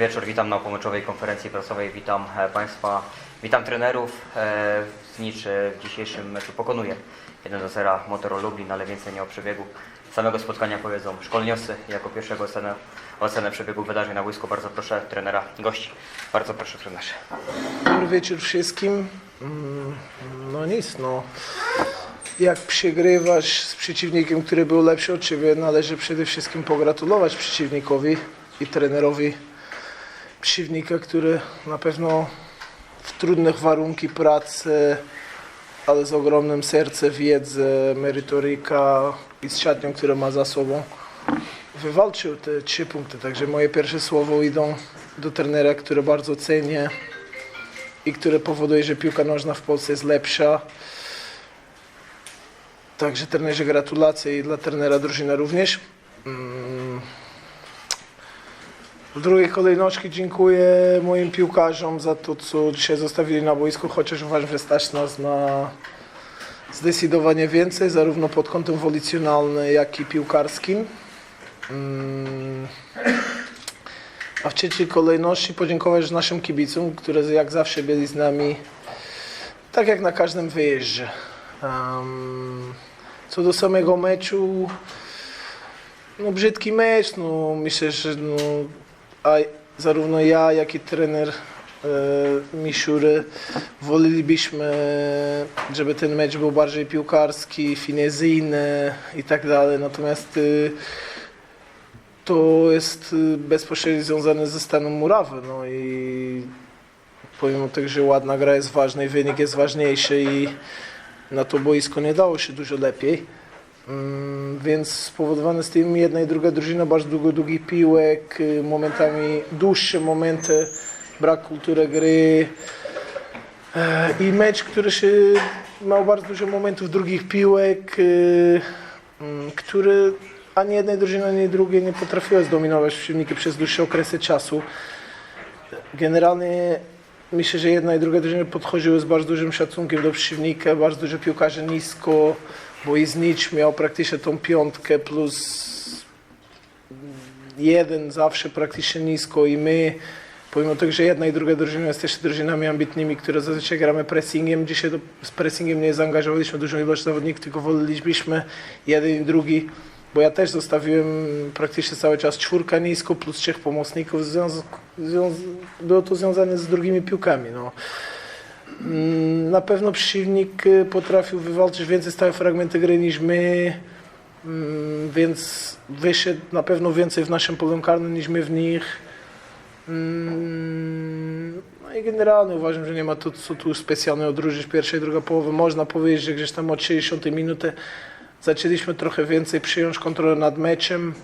wieczór. Witam na pomyczowej konferencji prasowej. Witam e, Państwa, witam trenerów. E, Znicz e, w dzisiejszym meczu pokonuje 1 do 0 Motoro Lublin, ale więcej nie o przebiegu samego spotkania powiedzą szkolnioscy. Jako pierwszego ocenę, ocenę przebiegu wydarzeń na boisku bardzo proszę trenera gości. Bardzo proszę trenerze. Dobry wieczór wszystkim. Mm, No nic, no. Jak przegrywasz z przeciwnikiem, który był lepszy od Ciebie, należy przede wszystkim pogratulować przeciwnikowi i trenerowi przeciwnika, który na pewno w trudnych warunki pracy, ale z ogromnym sercem, wiedzę, merytoryka i z szatnią, którą ma za sobą, wywalczył te trzy punkty. Także moje pierwsze słowo idą do trenera, który bardzo cenię i które powoduje, że piłka nożna w Polsce jest lepsza. Także trenerze gratulacje i dla trenera drużyna również. W drugiej kolejności dziękuję moim piłkarzom za to, co dzisiaj zostawili na boisku, chociaż uważam, że stać nas na zdecydowanie więcej, zarówno pod kątem wolicjonalnym, jak i piłkarskim. Mm. A w trzeciej kolejności podziękować naszym kibicom, którzy jak zawsze byli z nami, tak jak na każdym wyjeździe. Co do samego meczu, no brzydki mecz, no myślę, że no, a zarówno ja, jak i trener e, Miszury wolelibyśmy, żeby ten mecz był bardziej piłkarski, finezyjny i tak dalej, natomiast y, to jest y, bezpośrednio związane ze stanem murawy. No i pomimo tego, że ładna gra jest ważna i wynik jest ważniejszy i na to boisko nie dało się dużo lepiej. Mm, Więc spowodowane z tym jedna i druga drużyna bardzo długo długich piłek, y, momentami dłuższe momenty, brak kultury gry E, i mecz, który się miał bardzo dużo momentów drugich piłek, y, mm, który ani jednej drużyny, ani drugiej nie potrafiła zdominować przeciwnika przez dłuższe okresy czasu. Generalnie myślę, że jedna i druga drużyna podchodziły z bardzo dużym szacunkiem do przeciwnika, bardzo dużo piłkarzy nisko, bo i Znicz miał praktycznie tą piątkę plus jeden zawsze praktycznie nisko i my, pomimo tego, że jedna i druga drużyna jest też drużynami ambitnymi, które zazwyczaj gramy pressingiem, dzisiaj z pressingiem nie zaangażowaliśmy dużą ilość zawodników, tylko woleliśmy jeden i drugi, bo ja też zostawiłem praktycznie cały czas czwórka nisko plus trzech pomocników, było to związane z drugimi piłkami. No. Mm, Na pewno przeciwnik y, potrafił wywalczyć więcej stałe fragmenty gry niż my, mm, więc wyszedł na pewno więcej w naszym polem karnym niż my w nich. Mm, No i generalnie uważam, że nie ma tu co tu specjalnie odróżnić i druga połowy. Można powiedzieć, że gdzieś tam od 60 minuty zaczęliśmy trochę więcej przyjąć kontrolę nad meczem.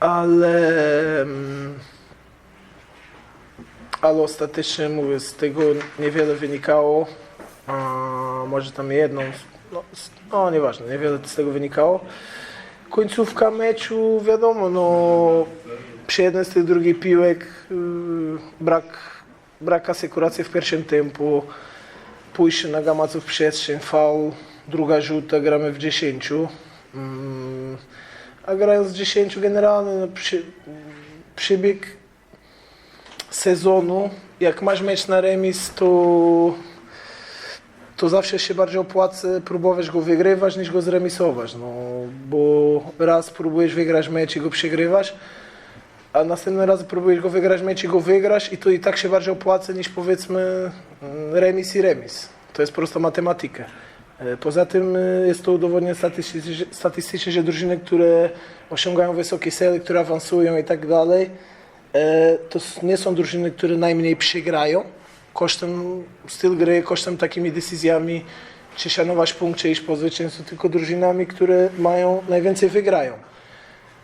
Ale ale ostatecznie mówię, z tego niewiele wynikało. Może tam jedną, no, no nieważne, niewiele z tego wynikało. Końcówka meczu, wiadomo, no przy jednej z tych drugich piłek yy, brak, brak asekuracji w pierwszym tempu, pójście na gamaców przestrzeń, faul, druga rzuta, gramy w 10. Mm, a grając w 10 generalnie no, przy, przebieg sezonu, jak masz mecz na remis, to, to zawsze się bardziej opłaca próbować go wygrywać niż go zremisować. No, bo raz próbujesz wygrać mecz i go przegrywasz, a następny raz próbujesz go wygrać mecz i go wygrasz i to i tak się bardziej opłaca niż powiedzmy mm, remis i remis. To jest prosta matematyka. E, Poza tym e, jest to udowodnione statystycznie, statystycznie, że drużyny, które osiągają wysokie cele, które awansują i tak dalej, to s- nie są drużyny, które najmniej przegrają kosztem styl gry, kosztem takimi decyzjami, czy szanować punkt, czy iść po zwycięstwo, tylko drużynami, które mają najwięcej wygrają.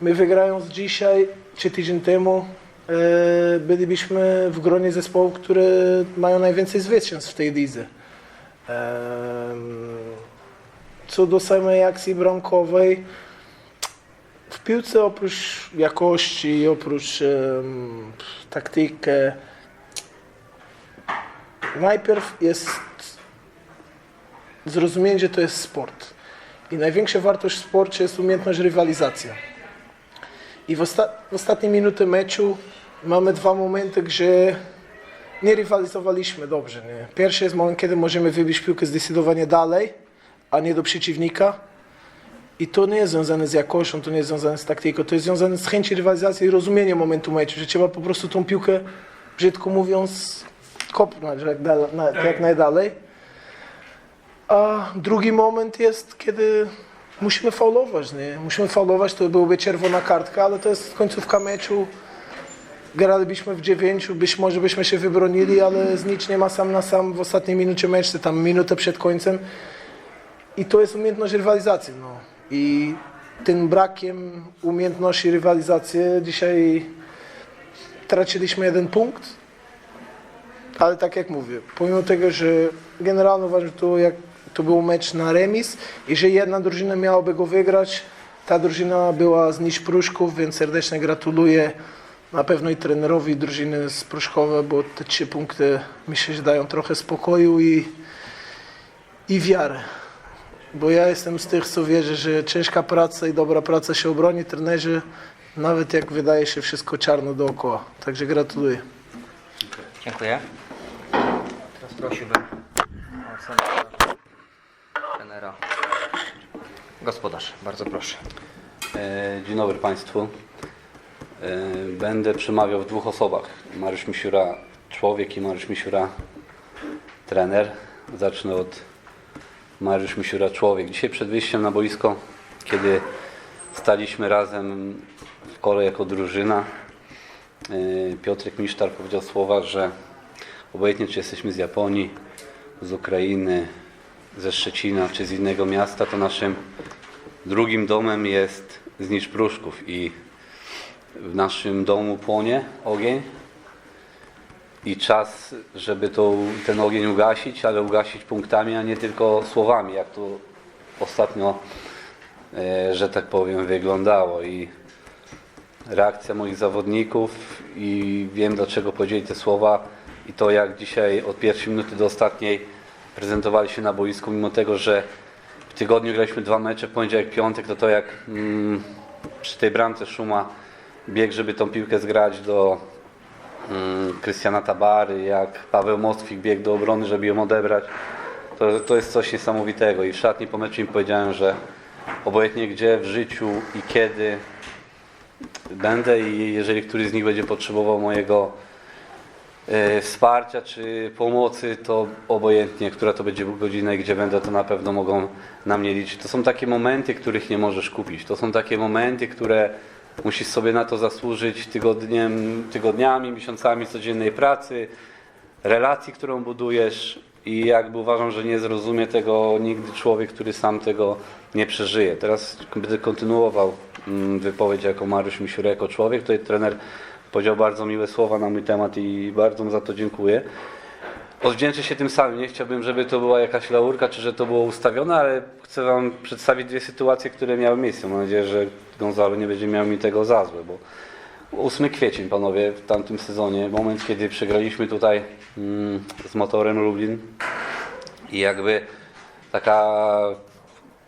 My wygrając dzisiaj, czy tydzień temu, e, bylibyśmy w gronie zespołów, które mają najwięcej zwycięstw w tej lidze. Co do samej akcji bramkowej, w piłce oprócz jakości, oprócz um, taktyki, najpierw jest zrozumienie, że to jest sport. I największa wartość w sporcie jest umiejętność rywalizacja. I w, osta- w ostatniej minuty meczu mamy dwa momenty, gdzie nie rywalizowaliśmy dobrze. Nie? Pierwszy jest moment, kiedy możemy wybić piłkę zdecydowanie dalej, a nie do przeciwnika. I to nie jest związane z jakością, to nie jest związane z taktyką, to jest związane z chęcią rywalizacji i rozumieniem momentu meczu, że trzeba po prostu tą piłkę, brzydko mówiąc, kopnąć jak, dal- na, jak najdalej. A drugi moment jest, kiedy musimy faulować. Nie? Musimy faulować, to byłoby czerwona kartka, ale to jest końcówka meczu. Gralibyśmy w dziewięciu, być może byśmy się wybronili, ale z nic nie ma sam na sam w ostatniej minucie meczu, tam minutę przed końcem. I to jest umiejętność rywalizacji. No. I tym brakiem umiejętności rywalizacji dzisiaj traciliśmy jeden punkt. Ale tak jak mówię, pomimo tego, że generalnie uważam, że to, jak, to był mecz na remis i że jedna drużyna miałaby go wygrać, ta drużyna była z Nisz Pruszków, więc serdecznie gratuluję na pewno i trenerowi drużyny z Pruszkowa, bo te trzy punkty myślę, że dają trochę spokoju i, i wiarę. Bo ja jestem z tych, co wierzy, że ciężka praca i dobra praca się obroni trenerzy, nawet jak wydaje się wszystko czarno dookoła. Także gratuluję. Dziękuję. Teraz prosiłbym o ocenę trenera. Gospodarz, bardzo proszę. E, Dzień dobry Państwu. E, Będę przemawiał w dwóch osobach. Mariusz Misiura człowiek i Mariusz Misiura trener. Zacznę od Mariusz Misiura człowiek. Dzisiaj przed wyjściem na boisko, kiedy staliśmy razem w kole jako drużyna, e, Piotrek Misztar powiedział słowa, że obojętnie czy jesteśmy z Japonii, z Ukrainy, ze Szczecina czy z innego miasta, to naszym Drugim domem jest znicz Pruszków i w naszym domu płonie ogień i czas, żeby to, ten ogień ugasić, ale ugasić punktami, a nie tylko słowami, jak to ostatnio, e, że tak powiem, wyglądało. I reakcja moich zawodników i wiem dlaczego powiedzieli te słowa. I to jak dzisiaj od pierwszej minuty do ostatniej prezentowali się na boisku, mimo tego, że w tygodniu graliśmy dwa mecze, poniedziałek, piątek, to to jak mm, przy tej bramce Szuma biegł, żeby tą piłkę zgrać do Krystiana Tabary, jak Paweł Mostwik biegł do obrony, żeby ją odebrać. To, to jest coś niesamowitego i w szatni po meczu im powiedziałem, że obojętnie gdzie w życiu i kiedy będę i jeżeli któryś z nich będzie potrzebował mojego e, wsparcia czy pomocy, to obojętnie, która to będzie godzina i gdzie będę, to na pewno mogą na mnie liczyć. To są takie momenty, których nie możesz kupić. To są takie momenty, które musisz sobie na to zasłużyć tygodniem, tygodniami, miesiącami codziennej pracy, relacji, którą budujesz i jakby uważam, że nie zrozumie tego nigdy człowiek, który sam tego nie przeżyje. Teraz będę kontynuował mm, wypowiedź jako Mariusz Misiura, jako człowiek. Tutaj trener powiedział bardzo miłe słowa na mój temat i bardzo mu za to dziękuję. Odwdzięczę się tym samym. Nie chciałbym, żeby to była jakaś laurka, czy że to było ustawione, ale chcę Wam przedstawić dwie sytuacje, które miały miejsce. Mam nadzieję, że Gonzalo nie będzie miał mi tego za złe, bo 8 kwiecień, panowie, w tamtym sezonie, moment, kiedy przegraliśmy tutaj mm, z motorem Lublin i jakby taka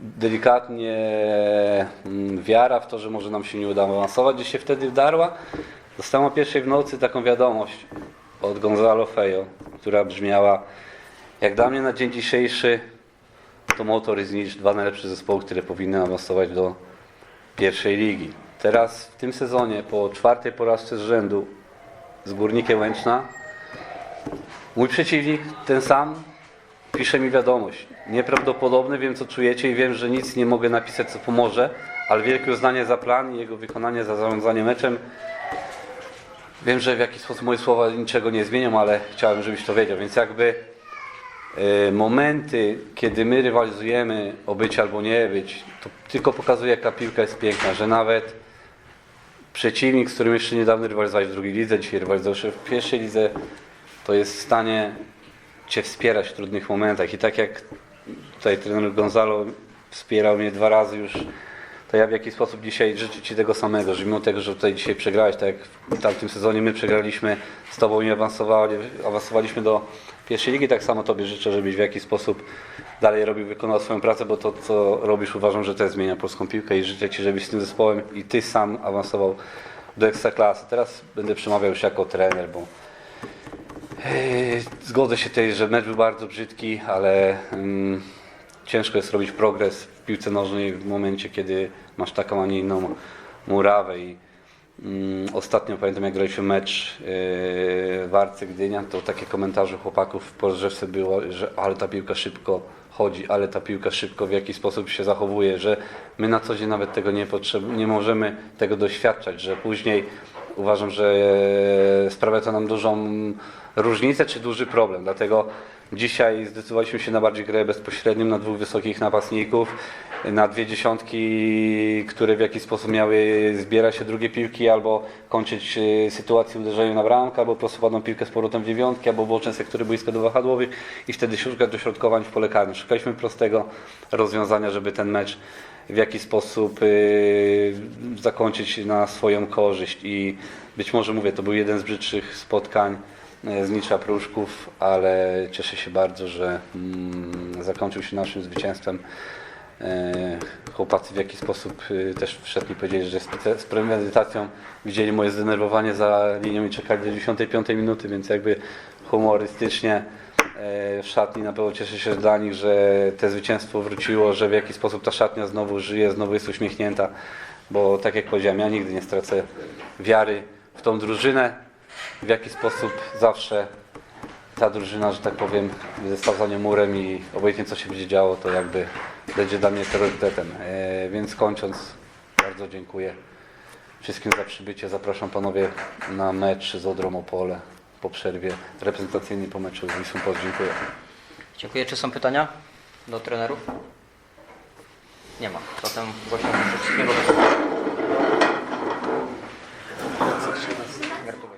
delikatnie mm, wiara w to, że może nam się nie uda awansować, gdzie się wtedy wdarła. Dostałem o pierwszej w nocy taką wiadomość od Gonzalo Fejo, która brzmiała jak dla mnie na dzień dzisiejszy to Motor i Znicz dwa najlepsze zespoły, które powinny awansować do pierwszej ligi. Teraz w tym sezonie po czwartej porażce z rzędu z Górnikiem Łęczna mój przeciwnik, ten sam, pisze mi wiadomość. Nieprawdopodobne, wiem co czujecie i wiem, że nic nie mogę napisać co pomoże, ale wielkie uznanie za plan i jego wykonanie, za zarządzanie meczem. Wiem, że w jakiś sposób moje słowa niczego nie zmienią, ale chciałem, żebyś to wiedział. Więc jakby e, momenty, kiedy my rywalizujemy o być albo nie być, to tylko pokazuje, jaka piłka jest piękna, że nawet przeciwnik, z którym jeszcze niedawno rywalizowałeś w drugiej lidze, dzisiaj rywalizujesz w pierwszej lidze, to jest w stanie Cię wspierać w trudnych momentach. I tak jak tutaj trener Gonzalo wspierał mnie dwa razy już, to ja w jakiś sposób dzisiaj życzę Ci tego samego, że mimo tego, że tutaj dzisiaj przegrałeś, tak jak w tamtym sezonie my przegraliśmy z Tobą i awansowali, awansowaliśmy do pierwszej ligi, tak samo Tobie życzę, żebyś w jakiś sposób dalej robił, wykonywał swoją pracę, bo to, co robisz, uważam, że też zmienia polską piłkę i życzę Ci, żebyś z tym zespołem i Ty sam awansował do ekstraklasy. Teraz będę przemawiał już jako trener, bo Eee, Zgodzę się tutaj, że mecz był bardzo brzydki, ale mm, ciężko jest robić progres w piłce nożnej w momencie, kiedy masz taką, a nie inną murawę. I, mm, ostatnio pamiętam, jak graliśmy mecz yy, w Arce Gdynia, to takie komentarze chłopaków po rozgrzewce było, że ale ta piłka szybko chodzi, ale ta piłka szybko w jakiś sposób się zachowuje, że my na co dzień nawet tego nie, potrzeb- nie możemy tego doświadczać, że później uważam, że e, sprawia to nam dużą różnicę czy duży problem. Dlatego dzisiaj zdecydowaliśmy się na bardziej grę bezpośrednią, na dwóch wysokich napastników, na dwie dziesiątki, które w jakiś sposób miały zbierać się drugie piłki albo kończyć e, sytuację uderzenia na bramkę, albo prostopadną piłkę z powrotem w dziewiątki, albo boczne sektory boiska do wahadłowych i wtedy szukać dośrodkowań w pole karne. Szukaliśmy prostego rozwiązania, żeby ten mecz w jakiś sposób y, zakończyć na swoją korzyść i być może mówię, to był jeden z brzydszych spotkań y, z Nicza Pruszków, ale cieszę się bardzo, że mm, zakończył się naszym zwycięstwem. Y, Chłopacy w jakiś sposób y, też wszedli powiedzieli, że z, z premedytacją widzieli moje zdenerwowanie za linią i czekali do 95 minuty, więc jakby humorystycznie w szatni na pewno cieszę się dla nich, że te zwycięstwo wróciło, że w jakiś sposób ta szatnia znowu żyje, znowu jest uśmiechnięta, bo tak jak powiedziałem, ja nigdy nie stracę wiary w tą drużynę. W jaki sposób zawsze ta drużyna, że tak powiem, została za nią murem i obojętnie co się będzie działo, to jakby będzie dla mnie priorytetem. E, więc kończąc, bardzo dziękuję wszystkim za przybycie. Zapraszam panowie na mecz z Odrą Opole po przerwie reprezentacyjnej po meczu z Wisłą Płock. Dziękuję. Dziękuję. Czy są pytania do trenerów? Nie ma. Zatem gościom wszystkiego.